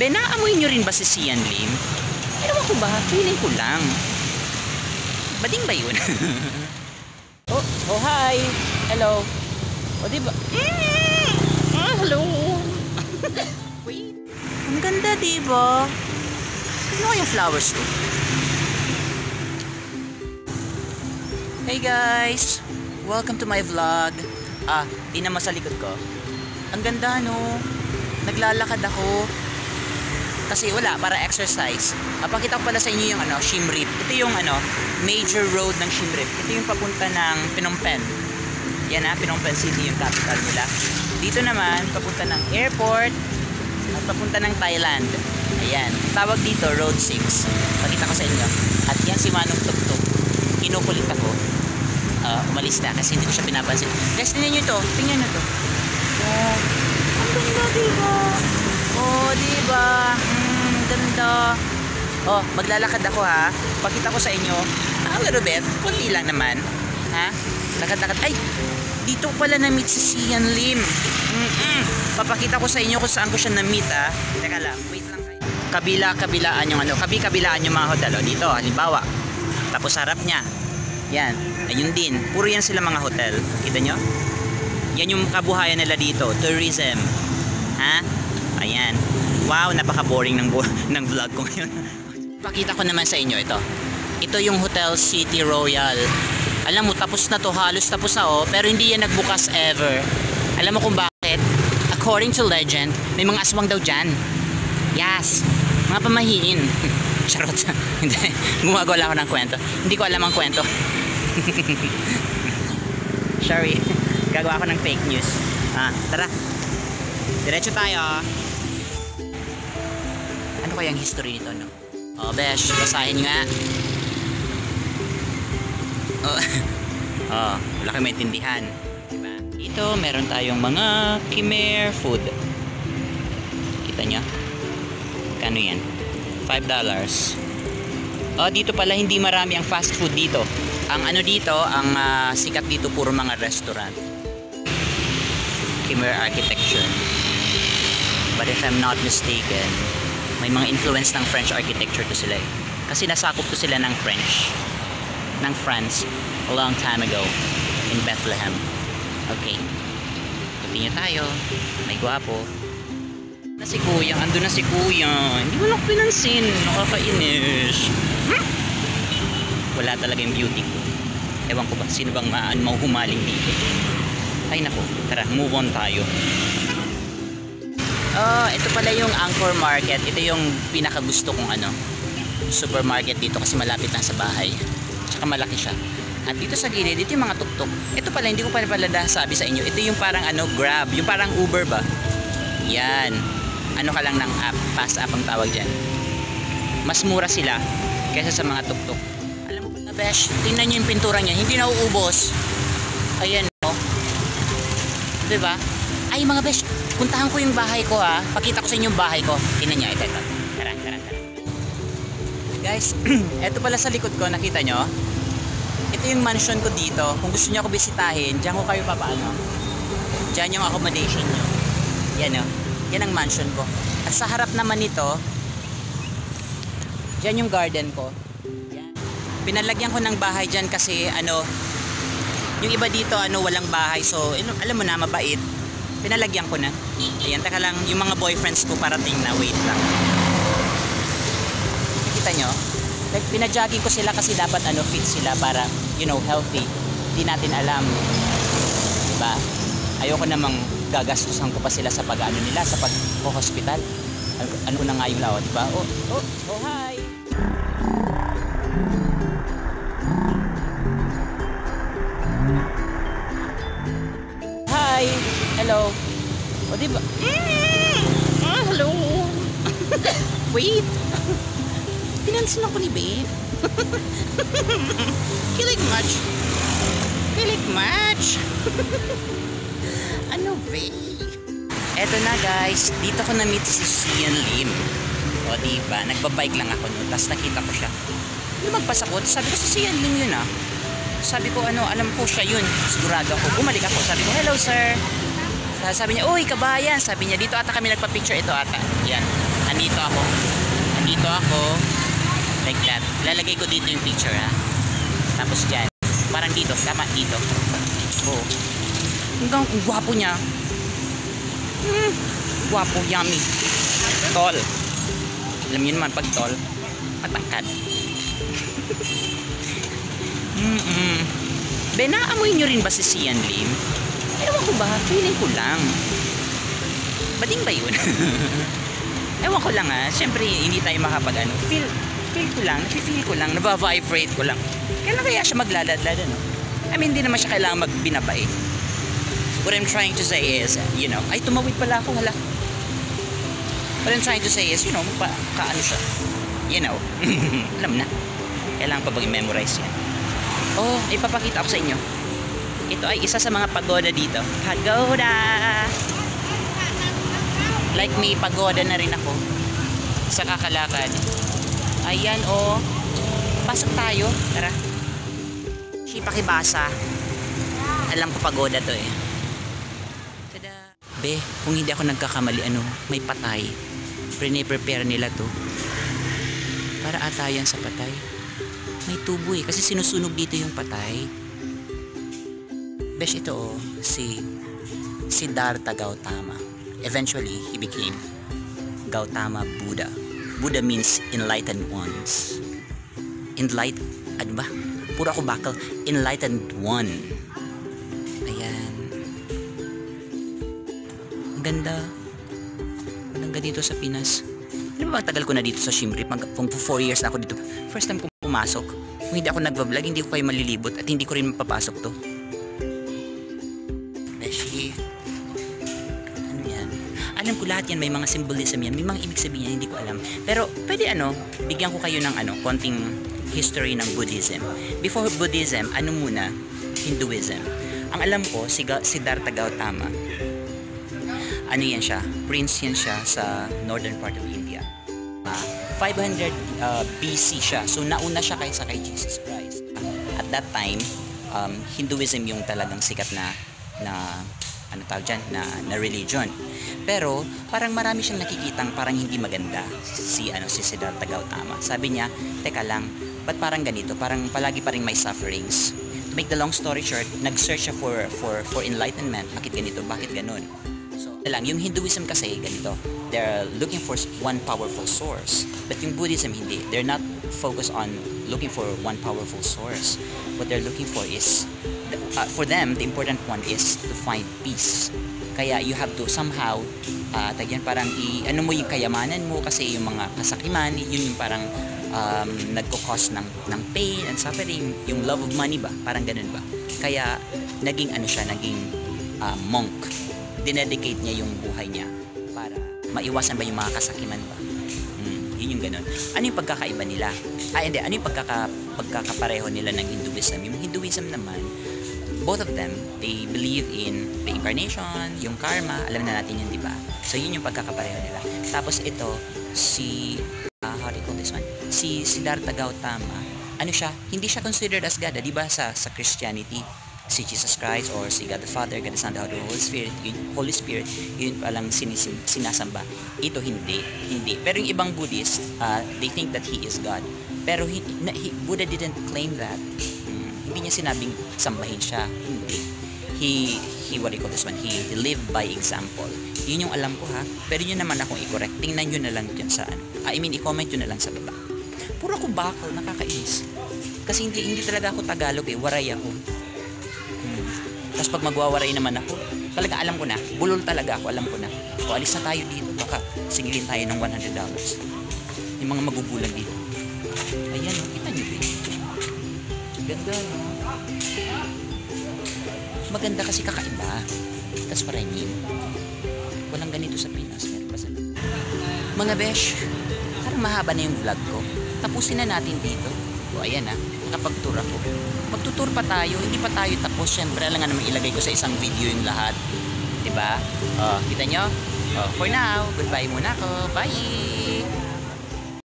Be, naamoy nyo rin ba si Sian Lim? Ewan ko ba? Feeling ko lang. Bading ba yun? oh, oh, hi. Hello. O, di ba? Mm, ah, hello. Ang ganda, di ba? Ano kayang flowers to? Hey guys! Welcome to my vlog. Ah, di naman sa likod ko. Ang ganda no. Naglalakad ako. Kasi wala, para exercise. Napakita ko pala sa inyo yung ano, Siem Reap. Ito yung ano, major road ng Siem Reap. Ito yung papunta ng Phnom Penh. Yan ha, Phnom Penh City yung capital nila. Dito naman, papunta ng airport at papunta ng Thailand. Ayan, tawag dito Road 6. Pakita ko sa inyo. At yan si Manong Tuktuk. Kinukulit ako. Uh, umalis na kasi hindi ko siya pinapansin. Guys, tingnan nyo ito. Tingnan nyo ito. Oh, ang ganda diba? Oh, diba? Mm, ganda. Oh, maglalakad ako ha. Pakita ko sa inyo. A little bit. Kunti lang naman. Ha? Lakad-lakad. Ay! Dito pala na-meet si Sian Lim. Mm-mm. Papakita ko sa inyo kung saan ko siya na-meet ha. Teka lang. Wait lang kayo. Kabila-kabilaan yung ano. Kabi-kabilaan yung mga hotel. Oh, dito, halimbawa. Tapos harap niya. Yan. Ayun din. Puro yan sila mga hotel. Kita nyo? Yan yung kabuhayan nila dito. Tourism. Ha? Ayan. Wow, napaka-boring ng, ng vlog ko ngayon. Pakita ko naman sa inyo ito. Ito yung Hotel City Royal. Alam mo, tapos na to. Halos tapos na oh. Pero hindi yan nagbukas ever. Alam mo kung bakit? According to legend, may mga aswang daw dyan. Yes. Mga pamahiin. Charot. Hindi. Gumagawa ako ng kwento. Hindi ko alam ang kwento. Sorry. Gagawa ako ng fake news. Ah, tara. Diretso tayo. Kayang history nito, no? Oh, besh, basahin nga. Oh, oh wala kayo maintindihan. Diba? Dito, meron tayong mga Khmer food. Kita nyo? Kano yan? $5. Oh, dito pala hindi marami ang fast food dito. Ang ano dito, ang uh, sikat dito puro mga restaurant. Khmer architecture. But if I'm not mistaken, may mga influence ng French architecture to sila eh. Kasi nasakop to sila ng French. Ng France a long time ago in Bethlehem. Okay. Continue tayo. May gwapo. Na si Kuya. Ando na si Kuya. Hindi mo lang pinansin. Nakakainis. Hmm? Wala talaga yung beauty ko. Ewan ko ba sino bang maan mauhumaling dito. Ay nako. Tara, move on tayo. Oh, ito pala yung Angkor Market. Ito yung pinakagusto kong ano, supermarket dito kasi malapit lang sa bahay. Tsaka malaki siya. At dito sa gilid, dito yung mga tuktok. Ito pala, hindi ko pa pala sabi sa inyo. Ito yung parang ano, Grab. Yung parang Uber ba? Yan. Ano ka lang ng app. Pass app ang tawag dyan. Mas mura sila kaysa sa mga tuktok. Alam mo ba, besh, tingnan nyo yung pintura niya. Hindi na uubos. Ayan, no? Diba? Ay, mga besh, puntahan ko yung bahay ko ha. Pakita ko sa inyo yung bahay ko. Tingnan nyo, ito, ito. Tara, tara, tara. Guys, eto pala sa likod ko, nakita nyo? Ito yung mansion ko dito. Kung gusto niyo ako bisitahin, diyan ko kayo papaano. Diyan yung accommodation nyo. Yan o. Yan ang mansion ko. At sa harap naman nito, diyan yung garden ko. Yan. Pinalagyan ko ng bahay diyan kasi ano, yung iba dito ano walang bahay so alam mo na mabait pinalagyan ko na. Ayan taka lang yung mga boyfriends ko parating na wait lang. Nakita nyo? Like pinajogging ko sila kasi dapat ano fit sila para you know healthy. Hindi natin alam. Diba? Ayoko namang gagastusan ko pa sila sa pag ano nila sa pag o hospital ano, ano na nga yung lawa diba? Oh, oh, oh hi! Hi! Hello! O diba? Mm! Ah, hello! Wait! Pinansin ako ni babe. Kilig much. Kilig much. ano babe? Eto na guys, dito ko na-meet si Sian Lim. O diba, nagbabike lang ako no, tapos nakita ko siya. Lumagpas ako, sabi ko si Sian Lim yun ah. Sabi ko ano, alam ko siya yun. Sigurado ako. Bumalik ako. Sabi ko, hello sir. Sabi niya, uy, kabayan. Sabi niya, dito ata kami nagpa-picture. Ito ata. Yan. Andito ako. Andito ako. Like that. Lalagay ko dito yung picture, ha? Tapos dyan. Parang dito. Tama, dito. Oo. Hanggang ang gwapo niya. Hmm. Gwapo, yummy. Tol. Alam niyo naman pag tol, matangkad. Mm-mm. Be, naamoy nyo rin ba si Sian Lim? Ewan ko ba, feeling ko lang. Bading ba yun? Ewan ko lang ah, syempre hindi tayo makapag ano. Feel, feel ko lang, nafe-feel ko lang, naba-vibrate ko lang. Kailan kaya siya maglalad-lad ano? I mean, hindi naman siya kailangan magbinabay. What I'm trying to say is, you know, ay tumawid pala ako, hala. What I'm trying to say is, you know, pa, kaano siya. You know, alam na. Kailangan pa bang i-memorize yan? Oh, ipapakita ko sa inyo. Ito ay isa sa mga pagoda dito. Pagoda! Like may pagoda na rin ako sa kakalakad. Ayan oh. Pasok tayo. Tara. Si pakibasa. Alam ko pagoda to eh. Tada. Be, kung hindi ako nagkakamali, ano, may patay. Pre-prepare nila to. Para atayan sa patay. May tubo eh, kasi sinusunog dito yung patay. Besh, ito oh, si Siddhartha Gautama. Eventually, he became Gautama Buddha. Buddha means enlightened ones. Enlight, ano ba? Puro ako bakal. Enlightened one. Ayan. Ang ganda. Walang ganito sa Pinas. Alam mo ba, tagal ko na dito sa Siem Reap. Mag, kung 4 years na ako dito. First time kong pumasok. Kung hindi ako nagbablog, hindi ko kayo malilibot at hindi ko rin mapapasok to. Ko lahat yan, may mga symbolism yan. May mga ibig sabihin yan, hindi ko alam. Pero pwede ano, bigyan ko kayo ng ano, konting history ng Buddhism. Before Buddhism, ano muna? Hinduism. Ang alam ko, si Ga- Siddhartha Gautama, ano yan siya? Prince yan siya sa northern part of India. Ah, 500 uh, BC siya. So nauna siya kaysa kay Jesus Christ. At that time, um, Hinduism yung talagang sikat na na ano tawag dyan, na, na religion. Pero parang marami siyang nakikitang parang hindi maganda si ano si Siddhartha Gautama. Sabi niya, teka lang, ba't parang ganito? Parang palagi pa rin may sufferings. To make the long story short, nag-search siya for for for enlightenment. Bakit ganito? Bakit ganun? So, lang, yung Hinduism kasi ganito. They're looking for one powerful source. But yung Buddhism hindi. They're not focused on looking for one powerful source. What they're looking for is uh, for them, the important one is to find peace. Kaya you have to somehow uh, tagyan parang i ano mo yung kayamanan mo kasi yung mga kasakiman, yun yung parang um, nagko-cause ng ng pain and suffering, yung love of money ba? Parang ganun ba? Kaya naging ano siya, naging uh, monk dinedicate niya yung buhay niya para maiwasan ba yung mga kasakiman ba? Hmm, yun yung ganun. Ano yung pagkakaiba nila? Ah, hindi. Ano yung pagkaka, pagkakapareho nila ng Hinduism? Yung Hinduism naman, both of them, they believe in reincarnation, yung karma, alam na natin yun, di ba? So, yun yung pagkakapareho nila. Tapos ito, si, uh, how do you call this one? Si Siddhartha Gautama, ano siya? Hindi siya considered as God, ah, di ba? Sa, sa Christianity, si Jesus Christ or si God the Father, God the Son, the Holy Spirit, yun, Holy Spirit, yun palang sinisim, sinasamba. Ito hindi, hindi. Pero yung ibang Buddhist, uh, they think that He is God. Pero he, na, he, Buddha didn't claim that. Hindi niya sinabing sambahin siya. Hindi. He, he, what do you call this one? He, lived by example. Yun yung alam ko ha. Pero yun naman akong i-correct. Tingnan nyo na lang dyan sa ano. I mean, i-comment nyo na lang sa baba. Puro ako bakal, nakakainis. Kasi hindi, hindi talaga ako Tagalog eh. Waray ako. Hmm. Tapos pag magwawaray naman ako, talaga alam ko na, bulol talaga ako, alam ko na. O alis na tayo dito, baka singilin tayo ng $100. Yung mga magugulang dito. Ganda, no? Maganda kasi kakaiba. That's what I mean. Walang ganito sa Pinas. Meron pa. Mga besh, parang mahaba na yung vlog ko. Tapusin na natin dito. O ayan ah, nakapag-tour ako. Magtutour pa tayo, hindi pa tayo tapos. Siyempre, alam nga naman ilagay ko sa isang video yung lahat. Diba? Oh, kita nyo? Oh, for now, goodbye muna ako. Bye!